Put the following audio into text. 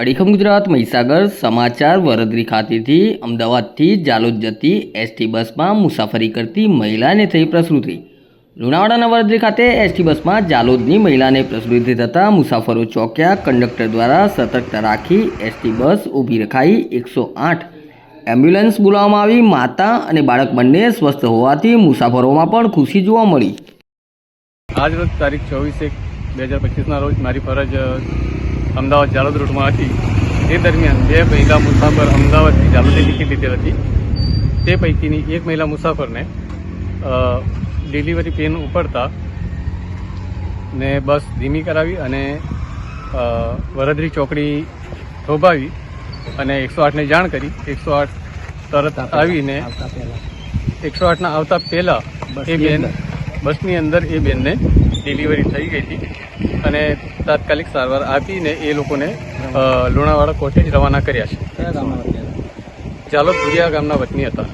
અડીખમ ગુજરાત, મહીસાગર, સમાચાર વરદરી ખાતેથી અમદાવાદથી જાલોદ જતી એસટી બસમાં મુસાફરી કરતી મહિલાને થઈ પ્રસૃતિ. લુણાવાડાના વરદરી ખાતે એસટી બસમાં જાલોદની મહિલાને પ્રસૃતિ થતાં મુસાફરો ચોક્યા કંડક્ટર દ્વારા સતર્કતા રાખી એસટી બસ ઊભી રખાઈ એકસો આઠ એમ્બ્યુલન્સ બોલાવવામાં આવી. માતા અને બાળક બંને સ્વસ્થ હોવાથી મુસાફરોમાં પણ ખુશી જોવા મળી. આજ રોજ તારીખ ચોવીસ એક બે હજાર પચીસના રોજ મારી ફરજ અમદાવાદ જાલોદ રૂટમાં હતી તે દરમિયાન બે મહિલા મુસાફર અમદાવાદથી જાલોદની ટિકિટ લીધેલ હતી. તે પૈકીની એક મહિલા મુસાફરને ડિલિવરી પેન ઉપડતા ને બસ ધીમી કરાવી અને વરદરી ચોકડી થોભાવી અને એકસો આઠને જાણ કરી. એકસો આઠ તરત આવીને એકસો આઠના આવતા પહેલાં એ બેન બસની અંદર એ બેનને ડિલિવરી થઈ ગઈ હતી. અને તાત્કાલિક સારવાર આપીને એ લોકોને લુણાવાડા કોટેજ જ રવાના કર્યા છે. ચાલો ભુરિયા ગામના વતની હતા.